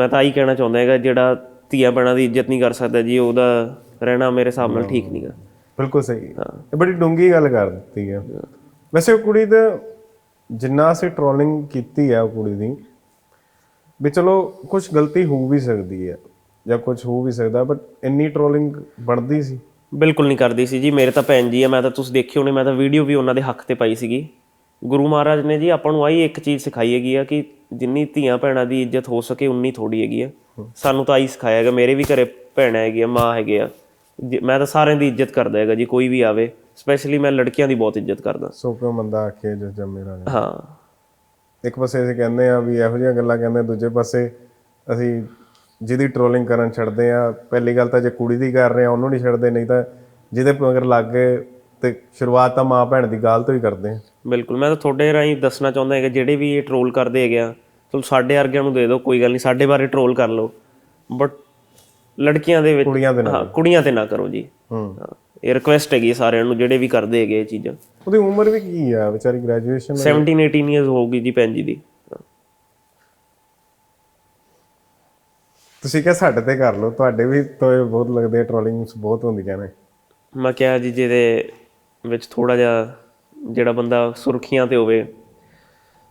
ਮੈਂ ਤਾਂ ਆਹੀ ਕਹਿਣਾ ਚਾਹੁੰਦਾ ਹੈਗਾ ਜਿਹੜਾ ਧੀਆ ਭੈਣਾਂ ਦੀ ਇੱਜ਼ਤ ਨਹੀਂ ਕਰ ਸਕਦਾ ਜੀ ਉਹਦਾ ਰਹਿਣਾ ਮੇਰੇ ਹਿਸਾਬ ਨਾਲ ਠੀਕ ਨਹੀਂਗਾ ਬਿਲਕੁਲ ਸਹੀ। ਇਹ ਬੜੀ ਡੂੰਗੀ ਗੱਲ ਕਰ ਦਿੱਤੀ ਹੈ। ਵੈਸੇ ਉਹ ਕੁੜੀ ਦਾ ਜਿੰਨਾ ਅਸੀਂ ਟ੍ਰੋਲਿੰਗ ਕੀਤੀ ਹੈ ਉਹ ਕੁੜੀ ਦੀ ਵੀ ਚਲੋ ਕੁਝ ਗਲਤੀ ਹੋ ਵੀ ਸਕਦੀ ਹੈ ਜਾਂ ਕੁਝ ਹੋ ਵੀ ਸਕਦਾ ਬਟ ਇੰਨੀ ਟ੍ਰੋਲਿੰਗ ਬਣਦੀ ਸੀ। ਬਿਲਕੁਲ ਨਹੀਂ ਕਰਦੀ ਸੀ ਜੀ ਮੇਰੇ ਤਾਂ ਭੈਣ ਜੀ ਆ ਮੈਂ ਤਾਂ ਤੁਸੀਂ ਦੇਖੀ ਹੋਣੀ ਮੈਂ ਤਾਂ ਵੀਡੀਓ ਵੀ ਉਹਨਾਂ ਦੇ ਹੱਕ ਤੇ ਪਾਈ ਸੀਗੀ। ਗੁਰੂ ਮਹਾਰਾਜ ਨੇ ਜੀ ਆਪਾਂ ਨੂੰ ਆਹੀ ਇੱਕ ਚੀਜ਼ ਸਿਖਾਈ ਹੈਗੀ ਆ ਕਿ ਜਿੰਨੀ ਧੀਆਂ ਭੈਣਾਂ ਦੀ ਇੱਜ਼ਤ ਹੋ ਸਕੇ ਉਨੀ ਥੋੜੀ ਹੈਗੀ ਆ। ਸਾਨੂੰ ਤਾਂ ਆਹੀ ਸਿਖਾਇਆ ਹੈਗਾ ਮੇਰੇ ਵੀ ਘਰੇ ਭੈਣਾਂ ਹੈਗੀਆਂ ਮਾਂ ਹੈਗੇ ਆ। ਮੈਂ ਤਾਂ ਸਾਰਿਆਂ ਦੀ ਇੱਜ਼ਤ ਕਰਦਾ ਹੈਗਾ ਜੀ ਕੋਈ ਵੀ ਆਵੇ ਸਪੈਸ਼ਲੀ ਮੈਂ ਲੜਕੀਆਂ ਦੀ ਬਹੁਤ ਇੱਜ਼ਤ ਕਰਦਾ। ਸੋ ਕਿਉਂ ਮੰਦਾ ਆਖੇ ਜੋ ਜੰਮੇ ਰਾਣੇ ਹਾਂ। ਇੱਕ ਪਾਸੇ ਅਸੀਂ ਕਹਿੰਦੇ ਆ ਵੀ ਇਹੋ ਜਿਹੀਆਂ ਗੱਲਾਂ ਕਹਿੰਦੇ ਦੂਜੇ ਪਾਸੇ ਅਸੀਂ ਜਿਹਦੀ ਟ੍ਰੋਲਿੰਗ ਕਰਨ ਛੱਡਦੇ ਆ ਪਹਿਲੀ ਗੱਲ ਤਾਂ ਜੇ ਕੁੜੀ ਦੀ ਕਰ ਰਹੇ ਆ ਉਹਨੂੰ ਨਹੀਂ ਛੱਡਦੇ ਨਹੀਂ ਤਾਂ ਜਿਹਦੇ ਮਗਰ ਲੱਗ ਗਏ ਤੇ ਸ਼ੁਰੂਆਤ ਤਾਂ ਮਾਂ ਭੈਣ ਦੀ ਗਾਲ ਤੋਂ ਹੀ ਕਰਦੇ ਆ। ਬਿਲਕੁਲ ਮੈਂ ਤਾਂ ਤੁਹਾਡੇ ਰਾਹੀਂ ਦੱਸਣਾ ਚਾਹੁੰਦਾ ਹੈਗਾ ਜਿਹੜੇ ਵੀ ਇਹ ਟ੍ਰੋਲ ਕਰਦੇ ਹੈਗੇ ਆ ਚਲੋ ਸਾਡੇ ਵਰਗਿਆਂ ਨੂੰ ਦੇ ਦਿਓ ਕੋਈ ਗੱਲ ਨਹੀਂ ਸਾਡੇ ਬਾਰੇ ਟ੍ਰੋਲ ਕਰ ਲਓ। ਬਟ ਲੜਕੀਆਂ ਦੇ ਵਿੱਚ ਕੁੜੀਆਂ ਦੇ ਨਾਲ। ਹਾਂ ਕੁੜੀਆਂ ਤੇ ਨਾ ਕਰੋ ਜੀ। ਹੂੰ। ਇਹ ਰਿਕੁਐਸਟ ਹੈਗੀ ਸਾਰਿਆਂ ਨੂੰ ਜਿਹੜੇ ਵੀ ਕਰਦੇ ਹੈਗੇ ਇਹ ਚੀਜ਼ਾਂ। ਉਹਦੀ ਉਮਰ ਵੀ ਕੀ ਆ ਵਿਚਾਰੀ ਗ੍ਰੈਜੂਏਸ਼ਨ 17 18 ਇਅਰਸ ਹੋਊਗੀ ਜੀ ਭੈਣ ਜੀ ਦੀ। ਤੁਸੀਂ ਕਿਹਾ ਸਾਡੇ ਤੇ ਕਰ ਲਓ ਤੁਹਾਡੇ ਵੀ ਤੋਏ ਬਹੁਤ ਲੱਗਦੇ ਟ੍ਰੋਲਿੰਗਸ ਬਹੁਤ ਹੁੰਦੀਆਂ ਨੇ। ਮੈਂ ਕਿਹਾ ਜੀ ਜਿਹਦੇ ਵਿੱਚ ਥੋੜਾ ਜਿਹਾ ਜਿਹੜਾ ਬੰਦਾ ਸੁਰਖੀਆਂ ਤੇ ਹੋਵੇ।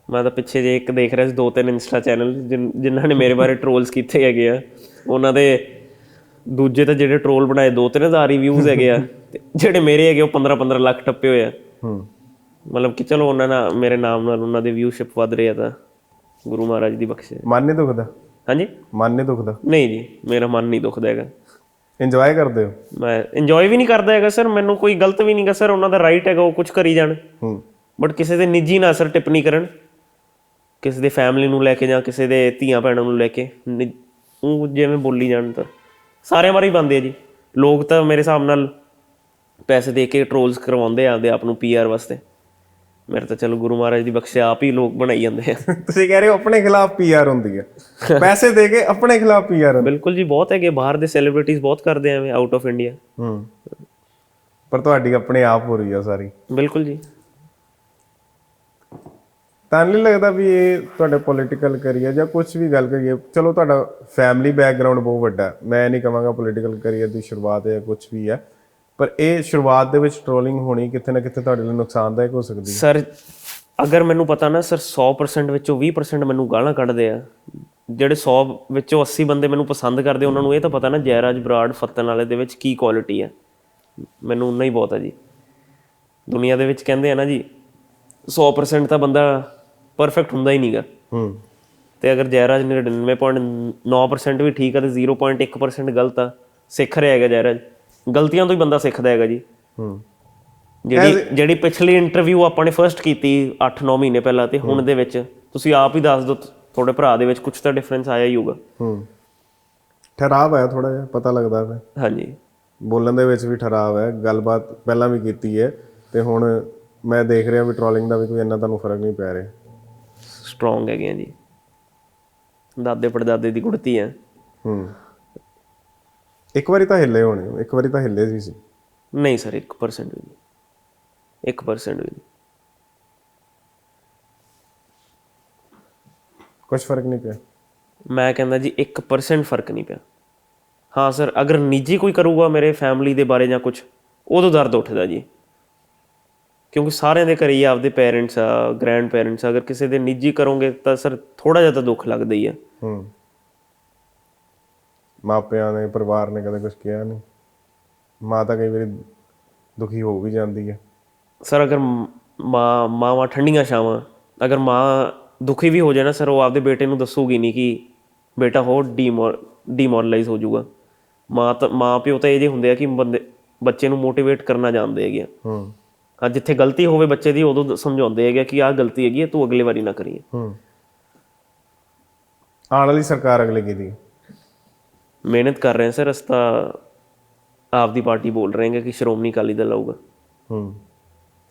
ਮੈਂ ਤਾਂ ਪਿੱਛੇ ਜੇ ਇੱਕ ਦੇਖ ਰਿਹਾ ਸੀ ਦੋ ਤਿੰਨ ਇੰਸਟਾ ਚੈਨਲ ਜਿਨ੍ਹਾਂ ਨੇ ਮੇਰੇ ਬਾਰੇ ਟ੍ਰੋਲਸ ਕੀਤੇ ਹੈਗੇ ਆ। ਉਹਨਾਂ ਦੇ ਦੂਜੇ ਤਾਂ ਜਿਹੜੇ ਟ੍ਰੋਲ ਬਣਾਏ ਦੋ ਤਿੰਨ ਹਜ਼ਾਰ ਹੀ ਵਿਊਜ਼ ਹੈਗੇ ਆ। ਤੇ ਜਿਹੜੇ ਮੇਰੇ ਹੈਗੇ ਉਹ 15 15 ਲੱਖ ਟੱਪੇ ਹੋਏ ਆ। ਹੂੰ। ਮਤਲਬ ਕਿ ਚਲੋ ਉਹਨਾਂ ਨਾਲ ਮੇਰੇ ਨਾਮ ਨਾਲ ਉਹਨਾਂ ਦੇ ਵਿਊਸ਼ਿਪ ਵੱਧ ਰਹੀ ਆ ਤਾਂ ਗੁਰੂ ਮਹਾਰਾਜ ਦੀ ਬਖਸ਼ਿਸ਼। ਮਨ ਨਹੀਂ ਦੁਖਦਾ? ਹਾਂਜੀ? ਮਨ ਨਹੀਂ ਦੁਖਦਾ? ਨਹੀਂ ਜੀ ਮੇਰਾ ਮਨ ਨਹੀਂ ਦੁਖਦਾ ਹੈਗਾ। ਇੰਜੋਏ ਕਰਦੇ ਹੋ? ਮੈਂ ਇੰਜੋਏ ਵੀ ਨਹੀਂ ਕਰਦਾ ਹੈਗਾ ਸਰ ਮੈਨੂੰ ਕੋਈ ਗਲਤ ਵੀ ਨਹੀਂਗਾ ਸਰ ਉਹਨਾਂ ਦਾ ਰਾਈਟ ਹੈਗਾ ਉਹ ਕੁਝ ਕਰੀ ਜਾਣ। ਹੂੰ। ਬਟ ਕਿਸੇ ਦੇ ਨਿੱਜੀ ਨਾ ਸਰ ਟਿੱਪਣੀ ਕਰਨ। ਕਿਸੇ ਦੇ ਫੈਮਿਲੀ ਨੂੰ ਲੈ ਕੇ ਜਾਂ ਕਿਸੇ ਦੇ ਧੀਆਂ ਭੈਣਾਂ ਨੂੰ ਲੈ ਕੇ ਨਿ- ਉਹ ਜਿਵੇਂ ਬੋਲੀ ਜਾਣ ਤਾਂ। ਸਾਰਿਆਂ ਬਾਰੇ ਹੀ ਬੰਦੇ ਆ ਜੀ। ਲੋਕ ਤਾਂ ਮੇਰੇ ਹਿਸਾਬ ਨਾਲ ਪੈਸੇ ਦੇ ਕੇ ਟ੍ਰੋਲਸ ਕਰਵਾਉਂਦੇ ਆ ਆਪਦੇ ਆਪ ਨੂੰ ਪੀਆਰ ਵਾਸਤੇ। ਮੇਰੇ ਤਾਂ ਚਲੋ ਗੁਰੂ ਮਹਾਰਾਜ ਦੀ ਬਖਸ਼ਿਆ ਆਪ ਹੀ ਲੋਕ ਬਣਾਈ ਜਾਂਦੇ ਆ। ਤੁਸੀਂ ਕਹਿ ਰਹੇ ਹੋ ਆਪਣੇ ਖਿਲਾਫ ਪੀਆਰ ਹੁੰਦੀ ਹੈ। ਪੈਸੇ ਦੇ ਕੇ ਆਪਣੇ ਖਿਲਾਫ ਪੀਆਰ ਹੁੰਦੀ ਬਿਲਕੁਲ ਜੀ ਬਹੁਤ ਹੈਗੇ ਬਾਹਰ ਦੇ ਸੈਲੀਬ੍ਰਿਟੀਜ਼ ਬਹੁਤ ਕਰਦੇ ਐਵੇਂ ਆਊਟ ਆਫ ਇੰਡੀਆ ਹੂੰ। ਪਰ ਤੁਹਾਡੀ ਆਪਣੇ ਆਪ ਹੋ ਰਹੀ ਆ ਸਾਰੀ। ਬਿਲਕੁਲ ਜੀ। ਤਾਂ ਨਹੀਂ ਲੱਗਦਾ ਵੀ ਇਹ ਤੁਹਾਡੇ ਪੋਲੀਟੀਕਲ ਕਰੀਅਰ ਜਾਂ ਕੁਝ ਵੀ ਗੱਲ ਕਰੀਏ। ਚਲੋ ਤੁਹਾਡਾ ਫੈਮਿਲੀ ਬੈਕਗ੍ਰਾਉਂਡ ਬਹੁਤ ਵੱਡਾ। ਮੈਂ ਨਹੀਂ ਕਹਾਂਗਾ ਪੋਲੀਟੀਕਲ ਕਰੀਅਰ ਦੀ ਸ਼ੁਰੂਆਤ ਹੈ ਜਾਂ ਕੁਝ ਵੀ ਹੈ। ਪਰ ਇਹ ਸ਼ੁਰੂਆਤ ਦੇ ਵਿੱਚ ਟ੍ਰੋਲਿੰਗ ਹੋਣੀ ਕਿਤੇ ਨਾ ਕਿਤੇ ਤੁਹਾਡੇ ਲਈ ਨੁਕਸਾਨਦਾਇਕ ਹੋ ਸਕਦੀ ਹੈ। ਸਰ ਅਗਰ ਮੈਨੂੰ ਪਤਾ ਨਾ ਸਰ 100% ਵਿੱਚੋਂ 20% ਮੈਨੂੰ ਗਾਲਾਂ ਕੱਢਦੇ ਆ। ਜਿਹੜੇ 100 ਵਿੱਚੋਂ 80 ਬੰਦੇ ਮੈਨੂੰ ਪਸੰਦ ਕਰਦੇ ਉਹਨਾਂ ਨੂੰ ਇਹ ਤਾਂ ਪਤਾ ਨਾ ਜੈਰਾਜ ਬਰਾੜ ਫੱਤਨ ਵਾਲੇ ਦੇ ਵਿੱਚ ਕੀ ਕੁਆਲਿਟੀ ਹੈ ਮੈਨੂੰ ਉਨਾ ਹੀ ਬਹੁਤ ਹੈ ਜੀ। ਦੁਨੀਆ ਦੇ ਵਿੱਚ ਕਹਿੰਦੇ ਆ ਨਾ ਜੀ 100% ਤਾਂ ਬੰਦਾ ਪਰਫੈਕਟ ਹੁੰਦਾ ਹੀ ਨਹੀਂਗਾ। ਹੂੰ। ਤੇ ਅਗਰ ਜੈਰਾਜ 99.9% ਵੀ ਠੀਕ ਆ ਤੇ 0.1% ਗਲਤ ਆ। ਸਿੱਖ ਰਿਹਾ ਹੈਗਾ ਜੈਰਾਜ। ਗਲਤੀਆਂ ਤੋਂ ਹੀ ਬੰਦਾ ਸਿੱਖਦਾ ਹੈਗਾ ਜੀ। ਹੂੰ। ਜਿਹੜੀ ਜਿਹੜੀ ਪਿਛਲੀ ਇੰਟਰਵਿਊ ਆਪਾਂ ਨੇ ਫਰਸਟ ਕੀਤੀ 8-9 ਮਹੀਨੇ ਪਹਿਲਾਂ ਤੇ ਹੁਣ ਦੇ ਵਿੱਚ ਤੁਸੀਂ ਆਪ ਹੀ ਦੱਸ ਦਿਓ ਤੁਹਾਡੇ ਭਰਾ ਦੇ ਵਿੱਚ ਕੁਝ ਤਾਂ ਡਿਫਰੈਂਸ ਆਇਆ ਹੀ ਹੋਊਗਾ। ਹੂੰ। ਠਹਿਰਾਵ ਹੈ ਥੋੜਾ ਜਿਹਾ ਪਤਾ ਲੱਗਦਾ ਹੈ ਹਾਂਜੀ। ਬੋਲਣ ਦੇ ਵਿੱਚ ਵੀ ਠਹਿਰਾਵ ਹੈ ਗੱਲਬਾਤ ਪਹਿਲਾਂ ਵੀ ਕੀਤੀ ਹੈ ਤੇ ਹੁਣ ਮੈਂ ਦੇਖ ਰਿਹਾ ਵੀ ਟ੍ਰੋਲਿੰਗ ਦਾ ਵੀ ਕੋਈ ਇੰਨਾ ਤੁਹਾਨੂੰ ਫ਼ਰਕ ਨਹੀਂ ਪੈ ਰਿਹਾ। ਸਟਰੋਂਗ ਹੈਗੇ ਆ ਜੀ। ਦਾਦੇ ਪੜਦਾਦੇ ਦੀ ਕੁੜਤੀ ਹੈ। ਹੂੰ। ਇੱਕ ਵਾਰੀ ਤਾਂ ਹਿੱਲੇ ਹੋਣੇ ਇੱਕ ਵਾਰੀ ਤਾਂ ਹਿੱਲੇ ਵੀ ਸੀ। ਨਹੀਂ ਸਰ 1% ਵੀ ਨਹੀਂ। 1% ਵੀ ਨਹੀਂ। ਕੁਝ ਫ਼ਰਕ ਨਹੀਂ ਪਿਆ? ਮੈਂ ਕਹਿੰਦਾ ਜੀ 1% ਫ਼ਰਕ ਨਹੀਂ ਪਿਆ। ਹਾਂ ਸਰ ਅਗਰ ਨਿੱਜੀ ਕੋਈ ਕਰੂਗਾ ਮੇਰੇ ਫੈਮਿਲੀ ਦੇ ਬਾਰੇ ਜਾਂ ਕੁਝ ਉਦੋਂ ਦਰਦ ਉੱਠਦਾ ਜੀ। ਕਿਉਂਕਿ ਸਾਰਿਆਂ ਦੇ ਘਰੇ ਹੀ ਆਪਦੇ ਪੇਰੈਂਟਸ ਆ ਗ੍ਰੈਂਡ ਪੇਰੈਂਟਸ ਅਗਰ ਕਿਸੇ ਦੇ ਨਿੱਜੀ ਕਰੋਗੇ ਤਾਂ ਸਰ ਥੋੜਾ ਜਿਹਾ ਤਾਂ ਦੁੱਖ ਲੱਗਦਾ ਹੀ ਆ। ਹੂੰ। ਮਾਪਿਆਂ ਨੇ ਪਰਿਵਾਰ ਨੇ ਕਦੇ ਕੁਝ ਕਿਹਾ ਨਹੀਂ। ਮਾਂ ਤਾਂ ਕਈ ਵਾਰੀ ਦੁਖੀ ਹੋ ਵੀ ਜਾਂਦੀ ਹੈ। ਸਰ ਅਗਰ ਮ- ਮਾਵਾਂ ਠੰਡੀਆਂ ਛਾਵਾਂ ਅਗਰ ਮਾਂ ਦੁਖੀ ਵੀ ਹੋ ਜਾਏ ਨਾ ਸਰ ਉਹ ਆਪਦੇ ਬੇਟੇ ਨੂੰ ਦੱਸੂਗੀ ਨਹੀਂ ਕਿ ਬੇਟਾ ਹੋਰ ਡੀਮੋਰਲਾਈਜ਼ ਹੋ ਜਾਊਗਾ। ਮਾਂ ਤਾਂ ਮਾਂ ਪਿਓ ਤਾਂ ਇਹ ਜੇ ਹੁੰਦੇ ਆ ਕਿ ਬੰਦੇ ਬੱਚੇ ਨੂੰ ਮੋਟੀਵੇਟ ਕਰਨਾ ਜਾਣਦੇ ਹੈਗੇ ਆ। ਹੂੰ। ਆ ਜਿੱਥੇ ਗਲਤੀ ਹੋਵੇ ਬੱਚੇ ਦੀ ਉਦੋਂ ਸਮਝਾਉਂਦੇ ਹੈਗੇ ਕਿ ਆਹ ਗਲਤੀ ਹੈਗੀ ਹੈ ਤੂੰ ਅਗਲੀ ਵਾਰੀ ਨਾ ਕਰੀਏ ਹੂੰ। ਆਉਣ ਵਾਲੀ ਸਰਕਾਰ ਅਗਲੇ ਕੀ ਦੀ? ਮਿਹਨਤ ਕਰ ਰਹੇ ਹਾਂ ਸਰ ਅਸਤਾ ਆਪਦੀ ਪਾਰਟੀ ਬੋਲ ਰਹੇ ਹਾਂ ਕਿ ਸ਼੍ਰੋਮਣੀ ਅਕਾਲੀ ਦਲ ਆਊਗਾ। ਹੂੰ।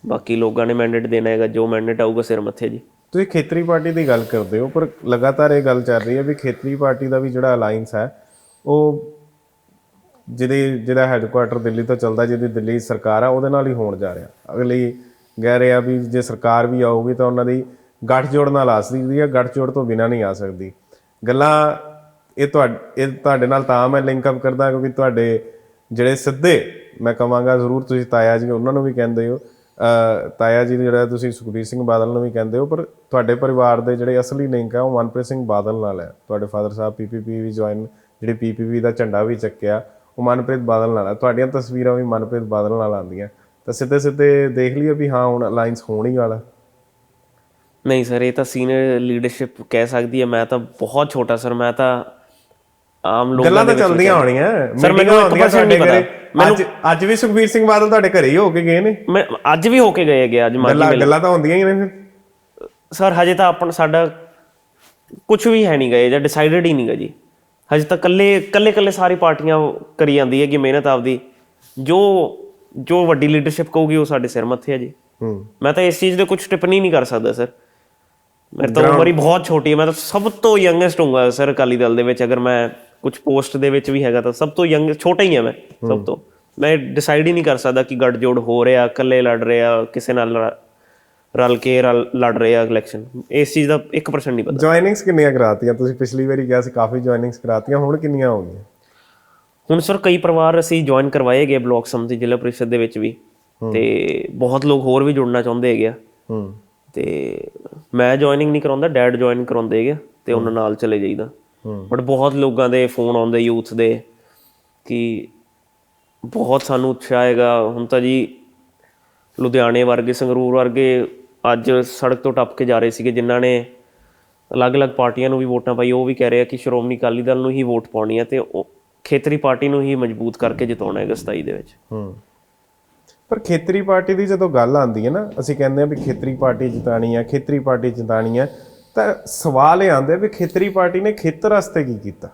ਬਾਕੀ ਲੋਕਾਂ ਨੇ ਮੈਂਡੇਟ ਦੇਣਾ ਹੈਗਾ ਜੋ ਮੈਂਡੇਟ ਆਊਗਾ ਸਿਰ ਮੱਥੇ ਜੀ। ਤੁਸੀਂ ਖੇਤਰੀ ਪਾਰਟੀ ਦੀ ਗੱਲ ਕਰਦੇ ਹੋ ਪਰ ਲਗਾਤਾਰ ਇਹ ਗੱਲ ਚੱਲ ਰਹੀ ਹੈ ਵੀ ਖੇਤਰੀ ਪਾਰਟੀ ਦਾ ਵੀ ਜਿਹੜਾ ਅਲਾਈਅੰਸ ਹੈ ਉਹ ਜਿਹਦੇ ਜਿਹੜਾ ਹੈੱਡਕੁਆਟਰ ਦਿੱਲੀ ਤੋਂ ਚੱਲਦਾ ਜਿਹਦੀ ਦਿੱਲੀ ਸਰਕਾਰ ਆ ਉਹਦੇ ਨਾਲ ਹੀ ਹੋਣ ਜਾ ਰਿਹਾ। ਅਗਲੀ ਕਹਿ ਰਹੇ ਵੀ ਜੇ ਸਰਕਾਰ ਵੀ ਆਊਗੀ ਤਾਂ ਉਹਨਾਂ ਦੀ ਗੱਠਜੋੜ ਨਾਲ ਆ ਸਕਦੀ ਹੈ ਗੱਠਜੋੜ ਤੋਂ ਬਿਨਾਂ ਨਹੀਂ ਆ ਸਕਦੀ। ਗੱਲਾਂ ਇਹ ਤੁਹਾਡੇ ਇਹ ਤੁਹਾਡੇ ਨਾਲ ਤਾਂ ਮੈਂ ਲਿੰਕ ਅਪ ਕਰਦਾ ਕਿਉਂਕਿ ਤੁਹਾਡੇ ਜਿਹੜੇ ਸਿੱਧੇ ਮੈਂ ਕਹਾਂਗਾ ਜ਼ਰੂਰ ਤੁਸੀਂ ਤਾਇਆ ਜੀ ਉਹਨਾਂ ਨੂੰ ਵੀ ਕਹਿੰਦੇ ਹੋ। ਤਾਇਆ ਜੀ ਜਿਹੜਾ ਤੁਸੀਂ ਸੁਖਬੀਰ ਸਿੰਘ ਬਾਦਲ ਨੂੰ ਵੀ ਕਹਿੰਦੇ ਹੋ, ਪਰ ਤੁਹਾਡੇ ਪਰਿਵਾਰ ਦੇ ਜਿਹੜੇ ਅਸਲੀ ਲਿੰਕ ਆ ਉਹ ਮਨਪ੍ਰੀਤ ਸਿੰਘ ਬਾਦਲ ਨਾਲ ਹੈ। ਤੁਹਾਡੇ ਫਾਦਰ ਸਾਹਿਬ ਪੀਪੀਪੀ ਵੀ ਜੁਆਇਨ ਜਿਹੜੀ ਪੀਪੀਪੀ ਦਾ ਝੰਡਾ ਵੀ ਚੱਕਿਆ, ਉਹ ਮਨਪ੍ਰੀਤ ਬਾਦਲ ਨਾਲ ਹੈ। ਤੁਹਾਡੀਆਂ ਤਸਵੀਰਾਂ ਵੀ ਮਨਪ੍ਰੀਤ ਬਾਦਲ ਨਾਲ ਆਉਂਦੀਆਂ। ਤਾਂ ਸਿੱਧੇ ਸਿੱਧੇ ਦੇਖ ਲਈਏ ਵੀ ਹਾਂ, ਹੁਣ ਅਲਾਈਅੰਸ ਹੋਣ ਹੀ ਵਾਲਾ। ਨਹੀਂ ਸਰ ਇਹ ਤਾਂ ਸੀਨੀਅਰ ਲੀਡਰਸ਼ਿਪ ਕਹਿ ਸਕਦੀ ਹੈ। ਮੈਂ ਤਾਂ ਬਹੁਤ ਛੋਟਾ ਸਰ ਮੈਂ ਤਾਂ ਆਮ ਲੋਕਾਂ ਗੱਲਾਂ ਤਾਂ ਚੱਲਦੀਆਂ ਹੋਣੀਆਂ। ਸਰ, ਮੈਨੂੰ ਮੀਟਿੰਗਾਂ ਇੱਕ ਹੁੰਦੀਆਂ percent ਨਹੀਂ ਸਾਡੇ ਪਤਾ। ਘਰੇ। ਅੱਜ ਵੀ ਸੁਖਬੀਰ ਸਿੰਘ ਬਾਦਲ ਤੁਹਾਡੇ ਘਰੇ ਹੀ ਹੋ ਕੇ ਗਏ ਨੇ? ਮੈਂ ਅੱਜ ਵੀ ਹੋ ਕੇ ਗਏ ਹੈਗੇ ਅੱਜ ਮਾਝੀ ਗੱਲਾਂ ਗੱਲਾਂ ਤਾਂ ਹੁੰਦੀਆਂ ਹੀ ਨੇ ਫਿਰ। ਸਰ ਹਜੇ ਤਾਂ ਆਪਣ ਸਾਡਾ ਕੁਝ ਵੀ ਹੈ ਨਹੀਂ ਗਏ ਜਾਂ ਡਿਸਾਈਡਡ ਹੀ ਨਹੀਂ ਗਾ ਜੀ। ਹਜੇ ਤਾਂ ਕੱਲੇ ਕੱਲੇ ਕੱਲੇ ਸਾਰੀ ਪਾਰਟੀਆਂ ਕਰੀ ਜਾਂਦੀ ਹੈ ਕਿ ਮਿਹਨਤ ਆਪਦੀ। ਜੋ ਜੋ ਵੱਡੀ ਲੀਡਰਸ਼ਿਪ ਕਹੂਗੀ ਉਹ ਸਾਡੇ ਸਿਰ ਮੱਥੇ ਹੈ ਜੀ। ਮੈਂ ਤਾਂ ਇਸ ਚੀਜ਼ ਦੇ ਕੁਝ ਟਿੱਪਣੀ ਨਹੀਂ ਕਰ ਸਕਦਾ ਸਰ। ਮੇਰੇ ਤਾਂ ਉਮਰ ਹੀ ਬਹੁਤ ਛੋਟੀ ਹੈ। ਮੈਂ ਤਾਂ ਸਭ ਤੋਂ ਯੰਗੈਸਟ ਹੋਊਗਾ ਸਰ ਅਕਾਲੀ ਦਲ ਦੇ ਵਿੱਚ ਅਗਰ ਮੈਂ ਕੁਝ ਪੋਸਟ ਦੇ ਵਿੱਚ ਵੀ ਹੈਗਾ ਤਾਂ ਸਭ ਤੋਂ ਯੰਗ ਛੋਟਾ ਹੀ ਹਾਂ ਮੈਂ ਸਭ ਤੋਂ। ਮੈਂ ਡਿਸਾਈਡ ਹੀ ਨਹੀਂ ਕਰ ਸਕਦਾ ਕਿ ਗੱਠਜੋੜ ਹੋ ਰਿਹਾ ਇਕੱਲੇ ਲੜ ਰਿਹਾ ਕਿਸੇ ਨਾਲ ਰਲ ਕੇ ਰਲ- ਲੜ ਰਿਹਾ ਇਲੈਕਸ਼ਨ ਇਸ ਚੀਜ਼ ਦਾ 1% ਨਹੀਂ ਪਤਾ। ਜੁਆਇਨਿੰਗਸ ਕਿੰਨੀਆਂ ਕਰਾਤੀਆਂ? ਤੁਸੀਂ ਪਿਛਲੀ ਵਾਰੀ ਕਿਹਾ ਸੀ ਕਾਫੀ ਜੁਆਇਨਿੰਗਸ ਕਰਾਤੀਆਂ ਹੁਣ ਕਿੰਨੀਆਂ ਹੋ ਗਈਆਂ? ਹੁਣ ਸਰ ਕਈ ਪਰਿਵਾਰ ਅਸੀਂ ਜੁਆਇਨ ਕਰਵਾਏ ਗਏ ਬਲਾਕ ਸਮਿਤੀ ਜ਼ਿਲ੍ਹਾ ਪ੍ਰੀਸ਼ਦ ਦੇ ਵਿੱਚ ਵੀ। ਤੇ ਬਹੁਤ ਲੋਕ ਹੋਰ ਵੀ ਜੁੜਨਾ ਚਾਹੁੰਦੇ ਹੈਗੇ ਆ। ਹੂੰ। ਤੇ ਮੈਂ ਜੁਆਇਨਿੰਗ ਨਹੀਂ ਕਰਾਉਂਦਾ ਡੈਡ ਜੁਆਇਨ ਕਰਾਉਂਦੇ ਹੈਗੇ ਤੇ ਉਹਨਾਂ ਨਾਲ ਚਲੇ ਜਾਈਦਾ। ਬਟ ਬਹੁਤ ਲੋਕਾਂ ਦੇ ਫੋਨ ਆਉਂਦੇ ਯੂਥ ਦੇ, ਕਿ ਬਹੁਤ ਸਾਨੂੰ ਉਤਸ਼ਾਹ ਹੈਗਾ ਹੁਣ ਤਾਂ ਜੀ ਲੁਧਿਆਣੇ ਵਰਗੇ, ਸੰਗਰੂਰ ਵਰਗੇ ਅੱਜ ਸੜਕ ਤੋਂ ਟੱਪ ਕੇ ਜਾ ਰਹੇ ਸੀਗੇ, ਜਿਨ੍ਹਾਂ ਨੇ ਅਲੱਗ-ਅਲੱਗ ਪਾਰਟੀਆਂ ਨੂੰ ਵੀ ਵੋਟਾਂ ਪਾਈ ਉਹ ਵੀ ਕਹਿ ਰਹੇ ਆ ਕਿ ਸ਼੍ਰੋਮਣੀ ਅਕਾਲੀ ਦਲ ਨੂੰ ਹੀ ਵੋਟ ਪਾਉਣੀ ਹੈ ਤੇ ਉਹ ਖੇਤਰੀ ਪਾਰਟੀ ਨੂੰ ਹੀ ਮਜ਼ਬੂਤ ਕਰਕੇ ਜਿਤਾਉਣਾ ਹੈਗਾ 27 ਦੇ ਵਿੱਚ। ਹੂੰ। ਪਰ ਖੇਤਰੀ ਪਾਰਟੀ ਦੀ ਜਦੋਂ ਗੱਲ ਆਉਂਦੀ ਹੈ ਨਾ, ਅਸੀਂ ਕਹਿੰਦੇ ਆ ਵੀ ਖੇਤਰੀ ਪਾਰਟੀ ਜਿਤਾਣੀ ਆ, ਖੇਤਰੀ ਪਾਰਟੀ ਜਿਤਾਣੀ ਆ ਤਾਂ ਸਵਾਲ ਇਹ ਆਉਂਦਾ ਵੀ ਖੇਤਰੀ ਪਾਰਟੀ ਨੇ ਖੇਤਰ ਵਾਸਤੇ ਕੀ ਕੀਤਾ?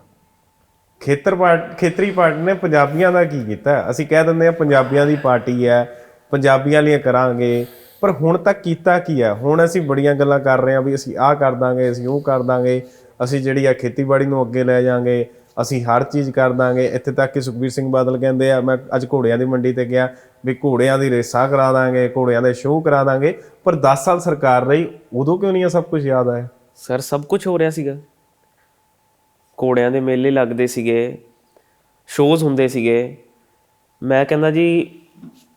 ਖੇਤਰ ਪਾਰਟੀ ਖੇਤਰੀ ਪਾਰਟੀ ਨੇ ਪੰਜਾਬੀਆਂ ਦਾ ਕੀ ਕੀਤਾ? ਅਸੀਂ ਕਹਿ ਦਿੰਦੇ ਆ ਪੰਜਾਬੀਆਂ ਦੀ ਪਾਰਟੀ ਹੈ, ਪੰਜਾਬੀਆਂ ਲਈ ਕਰਾਂਗੇ, ਪਰ ਹੁਣ ਤੱਕ ਕੀਤਾ ਕੀ ਹੈ? ਹੁਣ ਅਸੀਂ ਬੜੀਆਂ ਗੱਲਾਂ ਕਰ ਰਹੇ ਹਾਂ ਵੀ ਅਸੀਂ ਆਹ ਕਰ ਦਾਂਗੇ, ਅਸੀਂ ਉਹ ਕਰ ਦਾਂਗੇ, ਅਸੀਂ ਜਿਹੜੀ ਆ ਖੇਤੀਬਾੜੀ ਨੂੰ ਅੱਗੇ ਲੈ ਜਾਾਂਗੇ, ਅਸੀਂ ਹਰ ਚੀਜ਼ ਕਰ ਦਾਂਗੇ। ਇੱਥੇ ਤੱਕ ਕਿ ਸੁਖਬੀਰ ਸਿੰਘ ਬਾਦਲ ਕਹਿੰਦੇ ਆ, ਮੈਂ ਅੱਜ ਘੋੜਿਆਂ ਦੀ ਮੰਡੀ ਤੇ ਗਿਆ ਵੀ ਘੋੜਿਆਂ ਦੀ ਰੇਸਾਂ ਕਰਾ ਦਾਂਗੇ ਘੋੜਿਆਂ ਦੇ ਸ਼ੋਅ ਕਰਾ ਦਾਂਗੇ ਪਰ 10 ਸਾਲ ਸਰਕਾਰ ਰਹੀ ਉਦੋਂ ਕਿਉਂ ਨਹੀਂ ਇਹ ਸਭ ਕੁਝ ਯਾਦ ਆਇਆ? ਸਰ ਸਭ ਕੁਝ ਹੋ ਰਿਹਾ ਸੀਗਾ। ਘੋੜਿਆਂ ਦੇ ਮੇਲੇ ਲੱਗਦੇ ਸੀਗੇ ਸ਼ੋਜ਼ ਹੁੰਦੇ ਸੀਗੇ। ਮੈਂ ਕਹਿੰਦਾ ਜੀ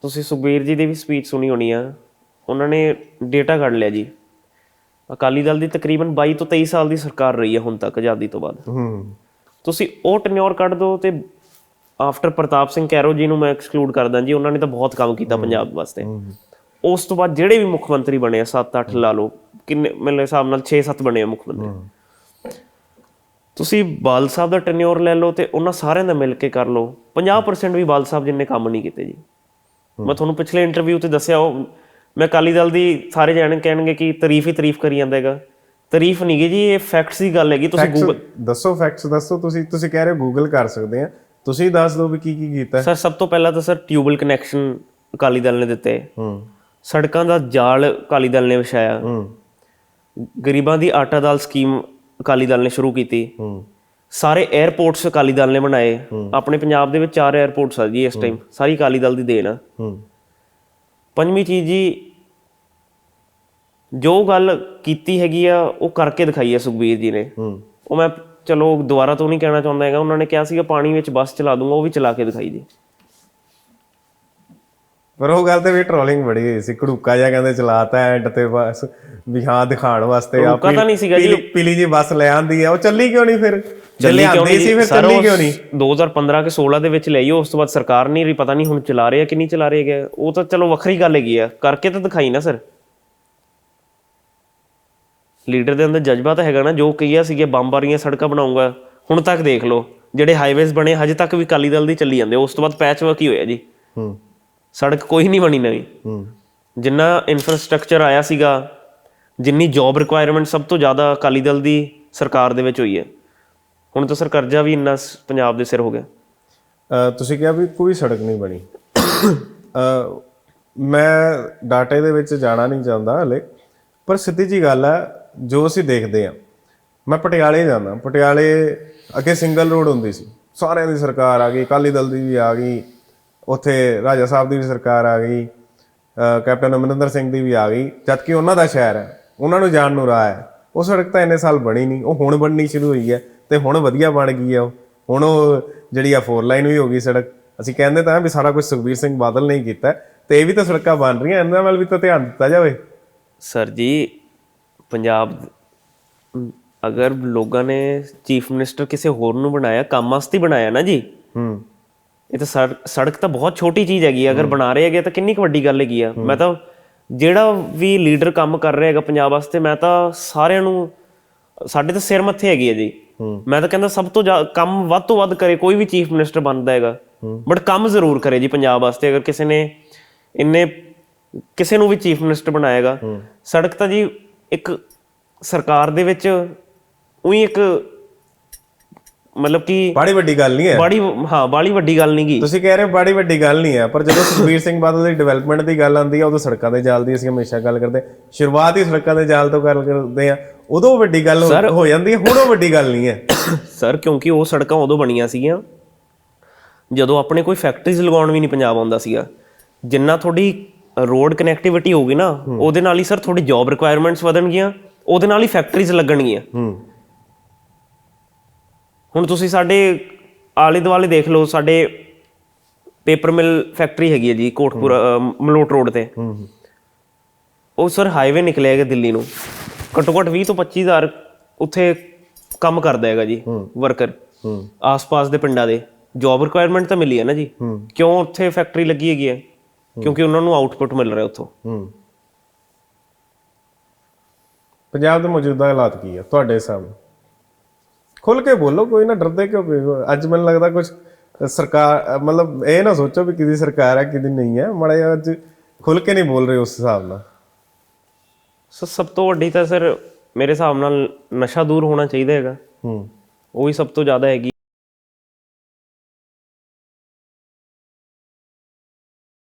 ਤੁਸੀਂ ਸੁਖਬੀਰ ਜੀ ਦੀ ਵੀ ਸਪੀਚ ਸੁਣੀ ਹੋਣੀ ਆ। ਉਹਨਾਂ ਨੇ ਡੇਟਾ ਕੱਢ ਲਿਆ ਜੀ। ਅਕਾਲੀ ਦਲ ਦੀ ਤਕਰੀਬਨ 22 ਤੋਂ 23 ਸਾਲ ਦੀ ਸਰਕਾਰ ਰਹੀ ਹੈ ਹੁਣ ਤੱਕ ਆਜ਼ਾਦੀ ਤੋਂ ਬਾਅਦ। ਹੂੰ। ਤੁਸੀਂ ਉਹ ਟੈਨਿਓਰ ਕੱਢ ਦਿਓ ਤੇ ਆਫਟਰ ਪ੍ਰਤਾਪ ਸਿੰਘ ਕੈਰੋ ਜੀ ਨੂੰ ਮੈਂ ਐਕਸਕਲੂਡ ਕਰਦਾ ਜੀ ਉਹਨਾਂ ਨੇ ਤਾਂ ਬਹੁਤ ਕੰਮ ਕੀਤਾ ਪੰਜਾਬ ਵਾਸਤੇ। ਉਸ ਤੋਂ ਬਾਅਦ ਜਿਹੜੇ ਵੀ ਮੁੱਖ ਮੰਤਰੀ ਬਣੇ ਆ 7-8 ਲਾ ਲਓ ਕਿੰਨੇ ਮੇਰੇ ਹਿਸਾਬ ਨਾਲ 6-7 ਬਣੇ ਆ ਮੁੱਖ ਮੰਤਰੀ। ਤੁਸੀਂ ਬਾਲ ਸਾਹਿਬ ਦਾ ਟੈਨਿਓਰ ਲੈ ਲਓ ਤੇ ਉਹਨਾਂ ਸਾਰਿਆਂ ਦਾ ਮਿਲ ਕੇ ਕਰ ਲਓ। 50% ਵੀ ਬਾਲ ਸਾਹਿਬ ਜਿੰਨੇ ਕੰਮ ਨਹੀਂ ਕੀਤੇ ਜੀ। ਮੈਂ ਤੁਹਾਨੂੰ ਪਿਛਲੇ ਇੰਟਰਵਿਊ ਤੇ ਦੱਸਿਆ ਉਹ ਮੈਂ ਅਕਾਲੀ ਦਲ ਦੀ ਸਾਰੇ ਜਾਣੇ ਕਹਿਣਗੇ ਕਿ ਤਾਰੀਫ ਹੀ ਤਾਰੀਫ ਕਰੀ ਜਾਂਦਾ ਹੈਗਾ। ਤਾਰੀਫ ਨਹੀਂ ਗੀ ਜੀ ਇਹ ਫੈਕਟਸ ਦੀ ਗੱਲ ਹੈਗੀ ਤੁਸੀਂ ਗੂਗਲ ਦੱਸੋ ਫੈਕਟਸ ਦੱਸੋ ਤੁਸੀਂ ਤੁਸੀਂ ਕਹਿ ਰਹੇ ਹੋ ਗੂਗਲ ਕਰ ਸਕਦੇ ਆ। ਤੁਸੀਂ ਦੱਸ ਦਿਓ ਵੀ ਕੀ ਕੀ ਕੀਤਾ ਸਰ ਸਭ ਤੋਂ ਪਹਿਲਾਂ ਤਾਂ sir tubewell connection Akali Dal ਨੇ ਦਿੱਤੇ। ਹੂੰ। ਸੜਕਾਂ ਦਾ ਜਾਲ ਅਕਾਲੀ ਦਲ ਨੇ ਵਿਛਾਇਆ। ਹੂੰ। ਗਰੀਬਾਂ ਦੀ ਆਟਾ ਦਾਲ ਸਕੀਮ ਅਕਾਲੀ ਦਲ ਨੇ ਸ਼ੁਰੂ ਕੀਤੀ। ਹੂੰ। ਸਾਰੇ 에ਅਰਪੋਰਟਸ ਅਕਾਲੀ ਦਲ ਨੇ ਬਣਾਏ। ਆਪਣੇ ਪੰਜਾਬ ਦੇ ਵਿੱਚ ਚਾਰ 에ਅਰਪੋਰਟਸ ਆ ਜੀ ਇਸ ਟਾਈਮ ਸਾਰੀ ਅਕਾਲੀ ਦਲ ਦੀ ਦੇਣ ਆ। ਹੂੰ। ਪੰਜਵੀਂ ਚੀਜ਼ ਜੀ ਜੋ ਗੱਲ ਕੀਤੀ ਹੈਗੀ ਆ ਉਹ ਕਰਕੇ ਦਿਖਾਈ ਹੈ ਸੁਖਬੀਰ ਜੀ ਨੇ। ਹੂੰ। ਉਹ ਮੈਂ ਚਲੋ ਦੁਬਾਰਾ ਤੋਂ ਨਹੀਂ ਕਹਿਣਾ ਚਾਹੁੰਦਾ ਹੈਗਾ ਉਹਨਾਂ ਨੇ ਕਿਹਾ ਸੀਗਾ ਪਾਣੀ ਵਿੱਚ ਬੱਸ ਚਲਾ ਦੂੰਗਾ ਉਹ ਵੀ ਚਲਾ ਕੇ ਦਿਖਾਈ ਜੀ ਪਰ ਉਹ ਗੱਲ ਤੇ ਵੀ ਟ੍ਰੋਲਿੰਗ ਬੜੀ ਹੋਈ ਸੀ ਕੜੂਕਾ ਜਿਹਾ ਕਹਿੰਦੇ ਚਲਾਤਾ ਐਂਡ ਤੇ ਬਸ ਵੀ ਹਾਂ ਦਿਖਾਣ ਵਾਸਤੇ ਆ ਕੜੂਕਾ ਤਾਂ ਨਹੀਂ ਸੀਗਾ ਜੀ। ਪੀਲੀ- ਜੀ ਬੱਸ ਲੈ ਆਂਦੀ ਆ ਉਹ ਚੱਲੀ ਕਿਉਂ ਨਹੀਂ ਫਿਰ? ਚੱਲੀ ਕਿਉਂ ਨਹੀਂ ਸੀ ਫਿਰ ਚੱਲੀ ਕਿਉਂ ਨਹੀਂ? 2015 ਕੇ 16 ਦੇ ਵਿੱਚ ਲਈ ਉਸ ਤੋਂ ਬਾਅਦ ਸਰਕਾਰ ਨਹੀਂ ਰਹੀ ਪਤਾ ਨਹੀਂ ਹੁਣ ਚਲਾ ਰਹੇ ਆ ਕਿ ਨਹੀਂ ਚਲਾ ਰਹੇ ਹੈਗੇ ਉਹ ਤਾਂ ਚਲੋ ਵੱਖਰੀ ਗੱਲ ਹੈਗੀ ਆ ਕਰਕੇ ਤਾਂ ਦਿਖਾਈ ਨਾ ਸਰ। ਲੀਡਰ ਦੇ ਅੰਦਰ ਜਜ਼ਬਾ ਤਾਂ ਹੈਗਾ ਨਾ ਜੋ ਕਹੀਆ ਸੀਗੇ ਬੰਬ ਵਾਲੀਆਂ ਸੜਕਾਂ ਬਣਾਉਂਗਾ। ਹੁਣ ਤੱਕ ਦੇਖ ਲਓ ਜਿਹੜੇ ਹਾਈਵੇਜ਼ ਬਣੇ ਹਜੇ ਤੱਕ ਵੀ ਅਕਾਲੀ ਦਲ ਦੀ ਚੱਲੀ ਜਾਂਦੇ ਉਸ ਤੋਂ ਬਾਅਦ ਪੈਚ ਵਰਕ ਹੀ ਹੋਇਆ ਜੀ। ਹੂੰ। ਸੜਕ ਕੋਈ ਨਹੀਂ ਬਣੀ ਨਵੀਂ। ਹੂੰ। ਜਿੰਨਾ ਇਨਫਰਾਸਟ੍ਰਕਚਰ ਆਇਆ ਸੀਗਾ ਜਿੰਨੀ ਜੌਬ ਰਿਕੁਆਇਰਮੈਂਟ ਸਭ ਤੋਂ ਜ਼ਿਆਦਾ ਅਕਾਲੀ ਦਲ ਦੀ ਸਰਕਾਰ ਦੇ ਵਿੱਚ ਹੋਈ ਹੈ। ਹੁਣ ਤਾਂ ਸਰ ਕਰਜ਼ਾ ਵੀ ਇੰਨਾ ਪੰਜਾਬ ਦੇ ਸਿਰ ਹੋ ਗਿਆ। ਤੁਸੀਂ ਕਿਹਾ ਵੀ ਕੋਈ ਸੜਕ ਨਹੀਂ ਬਣੀ। ਮੈਂ ਡਾਟੇ ਦੇ ਵਿੱਚ ਜਾਣਾ ਨਹੀਂ ਚਾਹੁੰਦਾ ਹਲੇ। ਪਰ ਸਿੱਧੀ ਜੀ ਗੱਲ ਹੈ ਜੋ ਅਸੀਂ ਦੇਖਦੇ ਆ ਮੈਂ ਪਟਿਆਲੇ ਜਾਂਦਾ। ਪਟਿਆਲੇ ਅੱਗੇ ਸਿੰਗਲ ਰੋਡ ਹੁੰਦੀ ਸੀ। ਸਾਰਿਆਂ ਦੀ ਸਰਕਾਰ ਆ ਗਈ। ਅਕਾਲੀ ਦਲ ਦੀ ਵੀ ਆ ਗਈ। ਉੱਥੇ ਰਾਜਾ ਸਾਹਿਬ ਦੀ ਵੀ ਸਰਕਾਰ ਆ ਗਈ। ਕੈਪਟਨ ਅਮਰਿੰਦਰ ਸਿੰਘ ਦੀ ਵੀ ਆ ਗਈ। ਜਦ ਕਿ ਉਹਨਾਂ ਦਾ ਸ਼ਹਿਰ ਹੈ। ਉਹਨਾਂ ਨੂੰ ਜਾਣ ਨੂੰ ਰਾਹ ਹੈ। ਉਹ ਸੜਕ ਤਾਂ ਇੰਨੇ ਸਾਲ ਬਣੀ ਨਹੀਂ। ਉਹ ਹੁਣ ਬਣਨੀ ਸ਼ੁਰੂ ਹੋਈ ਹੈ ਤੇ ਹੁਣ ਵਧੀਆ ਬਣ ਗਈ ਹੈ ਉਹ। ਹੁਣ ਉਹ ਜਿਹੜੀ ਆ ਫੋਰ ਲਾਈਨ ਵੀ ਹੋ ਗਈ ਸੜਕ। ਅਸੀਂ ਕਹਿੰਦੇ ਤਾਂ ਵੀ ਸਾਰਾ ਕੁਝ ਸੁਖਬੀਰ ਸਿੰਘ ਬਾਦਲ ਨੇ ਹੀ ਕੀਤਾ। ਤੇ ਇਹ ਵੀ ਤਾਂ ਸੜਕਾਂ ਬਣ ਰਹੀਆਂ। ਇਹਨਾਂ ਵੱਲ ਵੀ ਤਾਂ ਧਿਆਨ ਦਿੱਤਾ ਜਾਵੇ। ਸਰ ਜੀ ਪੰਜਾਬ ਅਗਰ ਲੋਕਾਂ ਨੇ ਚੀਫ ਮਿਨਿਸਟਰ ਕਿਸੇ ਹੋਰ ਨੂੰ ਬਣਾਇਆ ਕੰਮ ਵਾਸਤੇ ਹੀ ਬਣਾਇਆ ਨਾ ਜੀ? ਹੂੰ। ਇਹ ਤਾਂ ਸੜਕ ਤਾਂ ਬਹੁਤ ਛੋਟੀ ਚੀਜ਼ ਹੈਗੀ ਆ ਅਗਰ ਬਣਾ ਰਹੇ ਹੈਗੇ ਤਾਂ ਕਿੰਨੀ ਕੁ ਵੱਡੀ ਗੱਲ ਹੈਗੀ ਆ। ਮੈਂ ਤਾਂ ਜਿਹੜਾ ਵੀ ਲੀਡਰ ਕੰਮ ਕਰ ਰਿਹਾ ਹੈਗਾ ਪੰਜਾਬ ਵਾਸਤੇ ਮੈਂ ਤਾਂ ਸਾਰਿਆਂ ਨੂੰ ਸਾਡੇ ਤਾਂ ਸਿਰ ਮੱਥੇ ਹੈਗੀ ਆ ਜੀ। ਮੈਂ ਤਾਂ ਕਹਿੰਦਾ ਸਭ ਤੋਂ ਕੰਮ ਵੱਧ ਤੋਂ ਵੱਧ ਕਰੇ ਕੋਈ ਵੀ ਚੀਫ ਮਿਨਿਸਟਰ ਬਣਦਾ ਹੈਗਾ। ਬਟ ਕੰਮ ਜ਼ਰੂਰ ਕਰੇ ਜੀ ਪੰਜਾਬ ਵਾਸਤੇ ਅਗਰ ਕਿਸੇ ਨੇ ਇੰਨੇ ਕਿਸੇ ਨੂੰ ਵੀ ਚੀਫ ਮਿਨਿਸਟਰ ਬਣਾਏਗਾ ਸੜਕ ਤਾਂ ਜੀ ਇੱਕ ਸਰਕਾਰ ਦੇ ਵਿੱਚ ਉਹੀ ਇੱਕ ਮਤਲਬ ਕਿ ਬੜੀ ਵੱਡੀ ਗੱਲ ਨਹੀਂ ਹੈ। ਬੜੀ ਹਾਂ ਬਾਲੀ ਵੱਡੀ ਗੱਲ ਨਹੀਂ ਗੀ। ਤੁਸੀਂ ਕਹਿ ਰਹੇ ਹੋ ਬੜੀ ਵੱਡੀ ਗੱਲ ਨਹੀਂ ਹੈ ਪਰ ਜਦੋਂ ਸੁਖਬੀਰ ਸਿੰਘ ਬਾਦਲ ਦੀ ਡਿਵੈਲਪਮੈਂਟ ਦੀ ਗੱਲ ਆਉਂਦੀ ਹੈ ਉਦੋਂ ਸੜਕਾਂ ਦੇ ਜਾਲ ਦੀ ਅਸੀਂ ਹਮੇਸ਼ਾ ਗੱਲ ਕਰਦੇ ਹਾਂ। ਸ਼ੁਰੂਆਤ ਹੀ ਸੜਕਾਂ ਦੇ ਜਾਲ ਤੋਂ ਗੱਲ ਕਰਦੇ ਆ ਉਦੋਂ ਵੱਡੀ ਗੱਲ ਹੋ- ਹੋ ਜਾਂਦੀ ਹੈ ਹੁਣ ਉਹ ਵੱਡੀ ਗੱਲ ਨਹੀਂ ਹੈ। ਸਰ ਕਿਉਂਕਿ ਉਹ ਸੜਕਾਂ ਉਦੋਂ ਬਣੀਆਂ ਸੀਗੀਆਂ ਜਦੋਂ ਆਪਣੇ ਕੋਈ ਫੈਕਟਰੀਜ਼ ਲਗਾਉਣ ਵੀ ਨਹੀਂ ਪੰਜਾਬ ਆਉਂਦਾ ਸੀਗਾ। ਜਿੰਨਾ ਤੁਹਾਡੀ ਰੋਡ ਕਨੈਕਟੀਵਿਟੀ ਹੋਊਗੀ ਨਾ ਉਹਦੇ ਨਾਲ ਹੀ ਸਰ ਤੁਹਾਡੀ ਜੌਬ ਰਿਕੁਆਇਰਮੈਂਟਸ ਵਧਣਗੀਆਂ ਉਹਦੇ ਨਾਲ ਹੀ ਫੈਕਟਰੀਜ਼ ਲੱਗਣਗੀਆਂ। ਹੁਣ ਤੁਸੀਂ ਸਾਡੇ ਆਲੇ ਦੁਆਲੇ ਦੇਖ ਲਓ ਸਾਡੇ ਪੇਪਰ ਮਿਲ ਫੈਕਟਰੀ ਹੈਗੀ ਹੈ ਜੀ ਕੋਟਪੁਰਾ ਮਲੋਟ ਰੋਡ ਤੇ। ਹੂੰ। ਉਹ ਸਰ ਹਾਈਵੇ ਨਿਕਲਿਆ ਹੈਗਾ ਦਿੱਲੀ ਨੂੰ। ਘੱਟੋ ਘੱਟ 20 ਤੋਂ 25000 ਉੱਥੇ ਕੰਮ ਕਰਦਾ ਹੈਗਾ ਜੀ ਵਰਕਰ ਹੂੰ। ਆਸ-ਪਾਸ ਦੇ ਪਿੰਡਾਂ ਦੇ। ਜੌਬ ਰਿਕੁਆਇਰਮੈਂਟ ਤਾਂ ਮਿਲੀ ਹੈ ਨਾ ਜੀ। ਕਿਉਂ ਉੱਥੇ ਫੈਕਟਰੀ ਲੱਗੀ ਹੈਗੀ ਹੈ? ਕਿਉਂਕਿ ਉਹਨਾਂ ਨੂੰ ਆਊਟਪੁੱਟ ਮਿਲ ਰਿਹਾ ਉੱਥੋਂ। ਹੂੰ। ਪੰਜਾਬ ਦੇ ਮੌਜੂਦਾ ਹਾਲਾਤ ਕੀ ਆ ਤੁਹਾਡੇ ਨਾਲ? ਖੁੱਲ ਕੇ ਬੋਲੋ ਕੋਈ ਨਾ ਡਰਦੇ ਕਿਉਂ ਪਏ ਹੋ? ਅੱਜ ਮੈਨੂੰ ਲੱਗਦਾ ਕੁਝ ਸਰਕਾਰ ਮਤਲਬ ਇਹ ਨਾ ਸੋਚੋ ਵੀ ਕਿਹਦੀ ਸਰਕਾਰ ਹੈ ਕਿਹਦੀ ਨਹੀਂ ਹੈ ਮਾੜਾ ਜਿਹਾ ਅੱਜ ਖੁੱਲ ਕੇ ਨਹੀਂ ਬੋਲ ਰਹੇ ਉਸ ਹਿਸਾਬ ਨਾਲ। ਸੋ ਸਭ ਤੋਂ ਵੱਡੀ ਤਾਂ ਸਰ ਮੇਰੇ ਹਿਸਾਬ ਨਾਲ ਨਸ਼ਾ ਦੂਰ ਹੋਣਾ ਚਾਹੀਦਾ ਹੈਗਾ। ਹੂੰ। ਉਹੀ ਸਭ ਤੋਂ ਜ਼ਿਆਦਾ ਹੈਗੀ